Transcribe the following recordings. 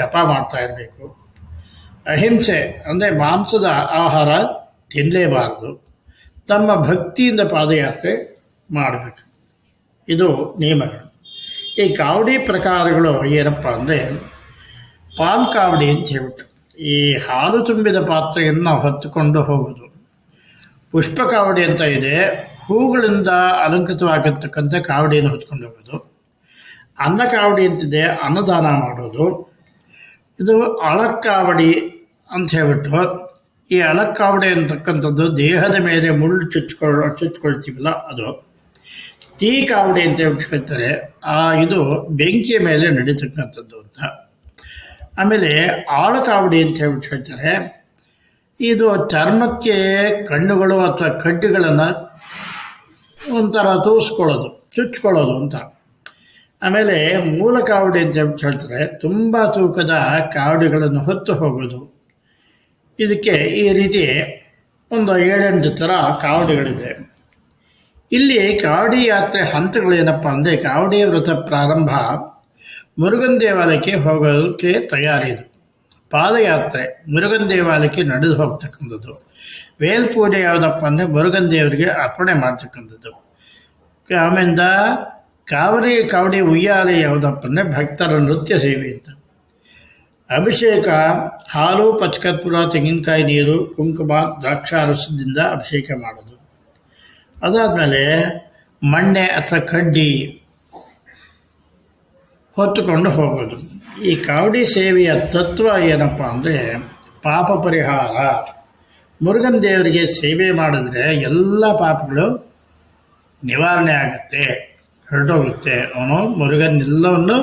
ಜಪ ಮಾಡ್ತಾ ಇರಬೇಕು. ಅಹಿಂಸೆ ಅಂದರೆ ಮಾಂಸದ ಆಹಾರ ತಿನ್ನಲೇಬಾರದು ತಮ್ಮ ಭಕ್ತಿಯಿಂದ ಪಾದಯಾತ್ರೆ ಮಾಡಬೇಕು. ಇದು ನಿಯಮಗಳು. ಈ ಕಾವಡಿ ಪ್ರಕಾರಗಳು ಏನಪ್ಪ ಅಂದರೆ ಪಾಲ್ ಕಾವಡಿ ಅಂತ ಹೇಳ್ಬಿಟ್ಟು, ಈ ಹಾಲು ತುಂಬಿದ ಪಾತ್ರೆಯನ್ನು ಹೊತ್ತುಕೊಂಡು ಹೋಗೋದು ಪುಷ್ಪ ಕಾವಡಿ ಅಂತ ಇದೆ. ಹೂಗಳಿಂದ ಅಲಂಕೃತವಾಗಿರ್ತಕ್ಕಂಥ ಕಾವಡಿಯನ್ನು ಹೊತ್ಕೊಂಡು ಹೋಗೋದು ಅನ್ನ ಕಾವಡಿ ಅಂತಿದೆ. ಅನ್ನದಾನ ಮಾಡೋದು. ಇದು ಅಳಕ್ಕಾವಡಿ ಅಂತ ಹೇಳ್ಬಿಟ್ಟು, ಈ ಅಳಕ್ಕಾವಡಿ ಅಂತಕ್ಕಂಥದ್ದು ದೇಹದ ಮೇಲೆ ಮುಳ್ಳು ಚುಚ್ಕೊಳ್ಳೋ ಚುಚ್ಕೊಳ್ತೀವಲ್ಲ ಅದು. ತೀ ಕಾವಡಿ ಅಂತ ಹೇಳ್ಬಿಟ್ಟು ಆ, ಇದು ಬೆಂಕಿಯ ಮೇಲೆ ನಡೀತಕ್ಕಂಥದ್ದು ಅಂತ. ಆಮೇಲೆ ಆಳು ಕಾವಡಿ ಅಂತ ಹೇಳ್ಬಿಟ್ಟು ಹೇಳ್ತಾರೆ ಇದು ಚರ್ಮಕ್ಕೆ ಕಣ್ಣುಗಳು ಅಥವಾ ಕಡ್ಡಿಗಳನ್ನು ಒಂಥರ ತೂಸ್ಕೊಳ್ಳೋದು ಚುಚ್ಕೊಳ್ಳೋದು ಅಂತ. ಆಮೇಲೆ ಮೂಲ ಕಾವಡಿ ಅಂತ ಹೇಳ್ತಾರೆ, ತುಂಬ ತೂಕದ ಕಾವಡಿಗಳನ್ನು ಹೊತ್ತು ಹೋಗೋದು. ಇದಕ್ಕೆ ಈ ರೀತಿ ಒಂದು ಏಳೆಂಟು ಥರ ಕಾವಡಿಗಳಿದೆ. ಇಲ್ಲಿ ಕಾವಡಿ ಯಾತ್ರೆ ಹಂತಗಳೇನಪ್ಪ ಅಂದರೆ, ಕಾವಡಿ ವ್ರತ ಪ್ರಾರಂಭ ಮುರುಗನ್ ದೇವಾಲಯಕ್ಕೆ ಹೋಗೋದಕ್ಕೆ ತಯಾರಿ ಇದು. ಪಾದಯಾತ್ರೆ ಮುರುಗನ್ ದೇವಾಲಯಕ್ಕೆ ನಡೆದು ಹೋಗ್ತಕ್ಕಂಥದ್ದು. ವೇಲ್ ಪೂಜೆ ಯಾವುದಪ್ಪ ಅಂದರೆ ಮುರುಗನ್ ದೇವರಿಗೆ ಅರ್ಪಣೆ ಮಾಡ್ತಕ್ಕಂಥದ್ದು. ಆಮೇಲಿಂದ ಕಾವಡಿ ಕಾವಡಿ ಉಯ್ಯಾಲೆ ಯಾವುದಪ್ಪ ಅಂದರೆ ಭಕ್ತರ ನೃತ್ಯ ಸೇವೆ ಅಂತ. ಅಭಿಷೇಕ, ಹಾಲು, ಪಚ್ಕರ್ಪುರ, ತೆಂಗಿನಕಾಯಿ ನೀರು, ಕುಂಕುಮ, ದ್ರಾಕ್ಷಾರಸದಿಂದ ಅಭಿಷೇಕ ಮಾಡೋದು. ಅದಾದಮೇಲೆ ಮಣ್ಣೆ ಅಥವಾ ಕಡ್ಡಿ ಹೊತ್ತುಕೊಂಡು ಹೋಗೋದು. ಈ ಕಾವಡಿ ಸೇವೆಯ ತತ್ವ ಏನಪ್ಪ ಅಂದರೆ ಪಾಪ ಪರಿಹಾರ. ಮುರುಗನ್ ದೇವರಿಗೆ ಸೇವೆ ಮಾಡಿದ್ರೆ ಎಲ್ಲ ಪಾಪಗಳು ನಿವಾರಣೆ ಆಗುತ್ತೆ. ಹೊರಟೋಗುತ್ತೆ ಅವನು ಮುರುಗನ್ನೆಲ್ಲವನ್ನು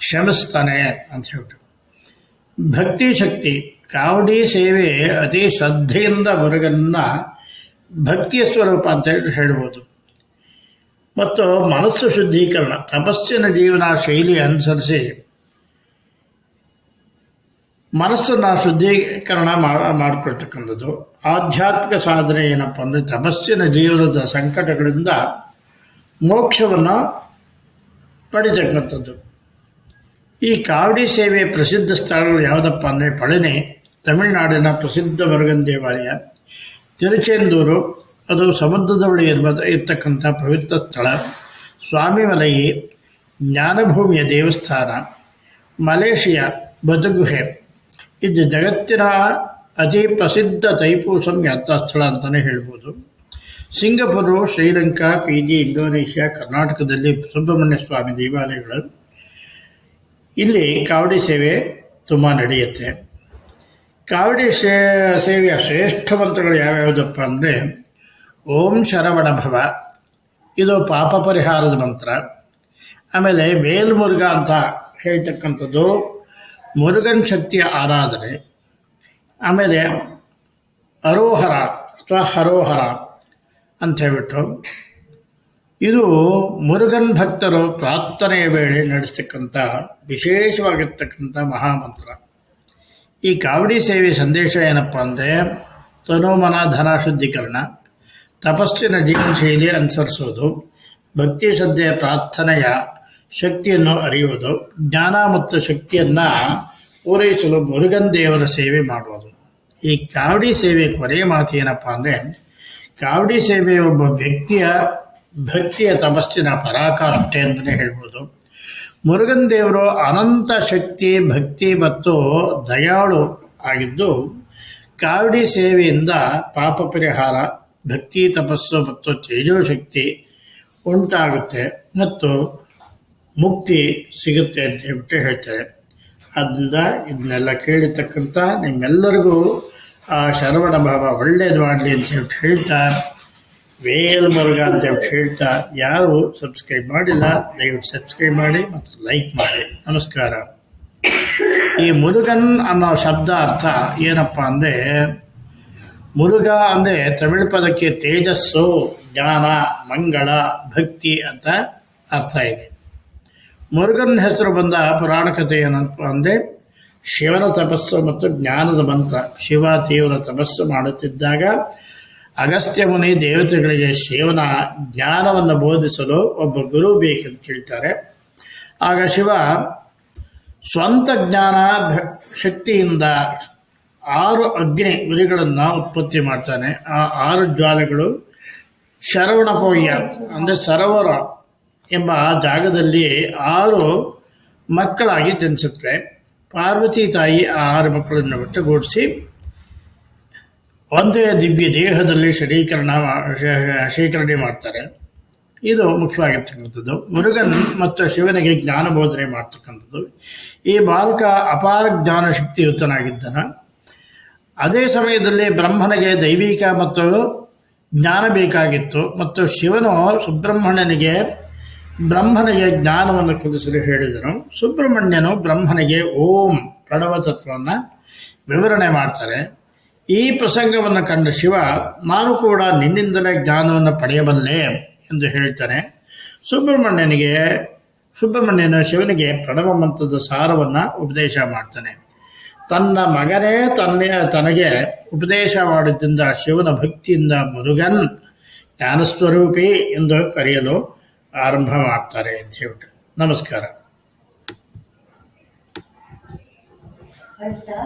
ಕ್ಷಮಿಸ್ತಾನೆ ಅಂತ ಹೇಳ್ಬಿಟ್ಟು. ಭಕ್ತಿ ಶಕ್ತಿ, ಕಾವಡಿ ಸೇವೆ ಅತಿ ಶ್ರದ್ಧೆಯಿಂದ ಮುರುಗನ್ನ ಭಕ್ತಿಯ ಸ್ವರೂಪ ಅಂತ ಹೇಳಿ, ಹೇಳ್ಬೋದು. ಮತ್ತು ಮನಸ್ಸು ಶುದ್ಧೀಕರಣ, ತಪಸ್ಸಿನ ಜೀವನ ಶೈಲಿ ಅನುಸರಿಸಿ ಮನಸ್ಸನ್ನು ಶುದ್ಧೀಕರಣ ಮಾಡಿಕೊಳ್ತಕ್ಕಂಥದ್ದು. ಆಧ್ಯಾತ್ಮಿಕ ಸಾಧನೆ ಏನಪ್ಪ ಅಂದರೆ ತಪಸ್ಸಿನ ಜೀವನದ ಸಂಕಟಗಳಿಂದ ಮೋಕ್ಷವನ್ನು ಪಡಿತಕ್ಕಂಥದ್ದು. ಈ ಕಾವಡಿ ಸೇವೆ ಪ್ರಸಿದ್ಧ ಸ್ಥಳಗಳು ಯಾವುದಪ್ಪ ಅಂದರೆ ಪಳನಿ, ತಮಿಳುನಾಡಿನ ಪ್ರಸಿದ್ಧ ಮರುಗನ್ ದೇವಾಲಯ, ತಿರುಚೆಂದೂರು, ಅದು ಸಮುದ್ರದ ಬಳಿ ಇರುವ ಇರ್ತಕ್ಕಂಥ ಪವಿತ್ರ ಸ್ಥಳ ಸ್ವಾಮಿಮಲಯಿ ಜ್ಞಾನಭೂಮಿಯ ದೇವಸ್ಥಾನ, ಮಲೇಷಿಯಾ, ಬದುಗುಹೆ. ಇದು ಜಗತ್ತಿನ ಅತಿ ಪ್ರಸಿದ್ಧ ತೈಪೂಸಂ ಯಾತ್ರಾ ಸ್ಥಳ ಅಂತಲೇ ಹೇಳ್ಬೋದು. ಸಿಂಗಪುರು, ಶ್ರೀಲಂಕಾ ಜಿ, ಇಂಡೋನೇಷ್ಯಾ, ಕರ್ನಾಟಕದಲ್ಲಿ ಸುಬ್ರಹ್ಮಣ್ಯ ಸ್ವಾಮಿ ದೇವಾಲಯಗಳು. ಇಲ್ಲಿ ಕಾವಡಿ ಸೇವೆ ತುಂಬ ನಡೆಯುತ್ತೆ. ಕಾವಡಿ ಸೇ, ಸೇವೆಯ ಶ್ರೇಷ್ಠ ಮಂತ್ರಗಳು ಯಾವ್ಯಾವುದಪ್ಪ ಅಂದರೆ, ಓಂ ಶರವಣ ಭವ. ಇದು ಪಾಪ ಪರಿಹಾರದ ಮಂತ್ರ. ಆಮೇಲೆ ವೇಲ್ಮುರುಗ ಅಂತ ಹೇಳ್ತಕ್ಕಂಥದ್ದು ಮುರುಗನ್ ಶಕ್ತಿಯ ಆರಾಧನೆ. ಆಮೇಲೆ ಅರೋಹರ ಅಥವಾ ಹರೋಹರ. ಅಂತ ಹೇಳ್ಬಿಟ್ಟು ಇದು ಮುರುಗನ್ ಭಕ್ತರು ಪ್ರಾರ್ಥನೆಯ ವೇಳೆ ನಡೆಸ್ತಕ್ಕಂಥ ವಿಶೇಷವಾಗಿರ್ತಕ್ಕಂಥ ಮಹಾಮಂತ್ರ. ಈ ಕಾವಡಿ ಸೇವೆ ಸಂದೇಶ ಏನಪ್ಪ ಅಂದರೆ ತನೋಮನ ಧನ ಶುದ್ಧೀಕರಣ, ತಪಸ್ಸಿನ ಜೀವನ ಶೈಲಿ ಅನುಸರಿಸೋದು, ಭಕ್ತಿ ಶ್ರದ್ಧೆಯ ಪ್ರಾರ್ಥನೆಯ ಶಕ್ತಿಯನ್ನು ಅರಿಯುವುದು, ಜ್ಞಾನ ಮತ್ತು ಶಕ್ತಿಯನ್ನು ಪೂರೈಸಲು ಮುರುಗನ್ ದೇವರ ಸೇವೆ ಮಾಡುವುದು. ಈ ಕಾವಡಿ ಸೇವೆ ಕೊನೆಯ ಮಾತು ಏನಪ್ಪ ಅಂದರೆ ಕಾವಡಿ ಸೇವೆ ಒಬ್ಬ ವ್ಯಕ್ತಿಯ ಭಕ್ತಿಯ ತಪಸ್ಸಿನ ಪರಾಕಾಷ್ಠೆ ಅಂತಲೇ ಹೇಳ್ಬೋದು. ಮುರುಗನ್ ದೇವರು ಅನಂತ ಶಕ್ತಿ, ಭಕ್ತಿ ಮತ್ತು ದಯಾಳು ಆಗಿದ್ದು, ಕಾವಡಿ ಸೇವೆಯಿಂದ ಪಾಪ ಪರಿಹಾರ, ಭಕ್ತಿ, ತಪಸ್ಸು ಮತ್ತು ತೇಜೋಶಕ್ತಿ ಉಂಟಾಗುತ್ತೆ ಮತ್ತು ಮುಕ್ತಿ ಸಿಗುತ್ತೆ ಅಂತ ಹೇಳ್ಬಿಟ್ಟು ಹೇಳ್ತಾರೆ. ಆದ್ದರಿಂದ ಇದನ್ನೆಲ್ಲ ಕೇಳಿರ್ತಕ್ಕಂಥ ನಿಮ್ಮೆಲ್ಲರಿಗೂ ಆ ಶರವಣ ಭಾವ ಒಳ್ಳೇದು ಮಾಡಲಿ ಅಂತ ಹೇಳ್ತಾ, ವೇಲ್ ಮುರುಗ ಅಂತ ಹೇಳ್ತಾ, ಯಾರು ಸಬ್ಸ್ಕ್ರೈಬ್ ಮಾಡಿಲ್ಲ, ದಯವಿಟ್ಟು ಸಬ್ಸ್ಕ್ರೈಬ್ ಮಾಡಿ ಮತ್ತು ಲೈಕ್ ಮಾಡಿ. ನಮಸ್ಕಾರ. ಈ ಮುರುಗನ್ ಅನ್ನೋ ಶಬ್ದ ಅರ್ಥ ಏನಪ್ಪ ಅಂದರೆ ಮುರುಗ ಅಂದರೆ ತಮಿಳು ಪದಕ್ಕೆ ತೇಜಸ್ಸು, ಜ್ಞಾನ, ಮಂಗಳ, ಭಕ್ತಿ ಅಂತ ಅರ್ಥ ಇದೆ. ಮುರುಗನ್ ಹೆಸರು ಬಂದ ಪುರಾಣ ಕಥೆ ಏನಪ್ಪ ಅಂದರೆ ಶಿವನ ತಪಸ್ಸು ಮತ್ತು ಜ್ಞಾನದ ಮಂತ್ರ. ಶಿವ ತೀವ್ರ ತಪಸ್ಸು ಮಾಡುತ್ತಿದ್ದಾಗ ಅಗಸ್ತ್ಯ ಮುನಿ ದೇವತೆಗಳಿಗೆ ಶಿವನ ಜ್ಞಾನವನ್ನು ಬೋಧಿಸಲು ಒಬ್ಬ ಗುರು ಬೇಕೆಂದು ಕೇಳ್ತಾರೆ. ಆಗ ಶಿವ ಸ್ವಂತ ಜ್ಞಾನ ಶಕ್ತಿಯಿಂದ ಆರು ಅಗ್ನಿ ಗುರಿಗಳನ್ನು ಉತ್ಪತ್ತಿ ಮಾಡ್ತಾನೆ. ಆ ಆರು ಜ್ವಾಲೆಗಳು ಶರವಣ ಕೋಯ್ಯ ಅಂದರೆ ಸರೋವರ ಎಂಬ ಜಾಗದಲ್ಲಿ ಆರು ಮಕ್ಕಳಾಗಿ ಜನಿಸುತ್ತವೆ. ಪಾರ್ವತಿ ತಾಯಿ ಆರು ಮಕ್ಕಳನ್ನು ಒಟ್ಟುಗೂಡಿಸಿ ಒಂದೇ ದಿವ್ಯ ದೇಹದಲ್ಲಿ ಶರೀಕರಣ ಶೇಖರಣೆ ಮಾಡ್ತಾರೆ. ಇದು ಮುಖ್ಯವಾಗಿರ್ತಕ್ಕಂಥದ್ದು. ಮುರುಗನ್ ಮತ್ತು ಶಿವನಿಗೆ ಜ್ಞಾನ ಬೋಧನೆ ಮಾಡ್ತಕ್ಕಂಥದ್ದು. ಈ ಬಾಲಕ ಅಪಾರ ಜ್ಞಾನ ಶಕ್ತಿಯುತನಾಗಿದ್ದನ. ಅದೇ ಸಮಯದಲ್ಲಿ ಬ್ರಹ್ಮನಿಗೆ ದೈವಿಕ ಮತ್ತು ಜ್ಞಾನ ಬೇಕಾಗಿತ್ತು. ಮತ್ತು ಶಿವನು ಸುಬ್ರಹ್ಮಣ್ಯನಿಗೆ ಬ್ರಹ್ಮನಿಗೆ ಜ್ಞಾನವನ್ನು ಕುದಿಸಲು ಹೇಳಿದರು ಸುಬ್ರಹ್ಮಣ್ಯನು ಬ್ರಹ್ಮನಿಗೆ ಓಂ ಪ್ರಣವ ತತ್ವವನ್ನು ವಿವರಣೆ ಮಾಡ್ತಾರೆ. ಈ ಪ್ರಸಂಗವನ್ನು ಕಂಡ ಶಿವ, ನಾನು ಕೂಡ ನಿನ್ನಿಂದಲೇ ಜ್ಞಾನವನ್ನು ಪಡೆಯಬಲ್ಲೆ ಎಂದು ಹೇಳ್ತಾನೆ. ಸುಬ್ರಹ್ಮಣ್ಯನಿಗೆ, ಸುಬ್ರಹ್ಮಣ್ಯನು ಶಿವನಿಗೆ ಪ್ರಣವ ಮಂತ್ರದ ಸಾರವನ್ನು ಉಪದೇಶ ಮಾಡ್ತಾನೆ. ತನ್ನ ಮಗನೇ ತನ್ನೇ, ತನಗೆ ಉಪದೇಶ ಮಾಡಿದ್ದರಿಂದ ಶಿವನ ಭಕ್ತಿಯಿಂದ ಮುರುಗನ್ ಜ್ಞಾನಸ್ವರೂಪಿ ಎಂದು ಕರೆಯಲು ಆರಂಭ ಮಾಡ್ತಾರೆ ಅಂತ ಹೇಳ್ಬಿಟ್ಟು ನಮಸ್ಕಾರ ಆಯ್ತಾ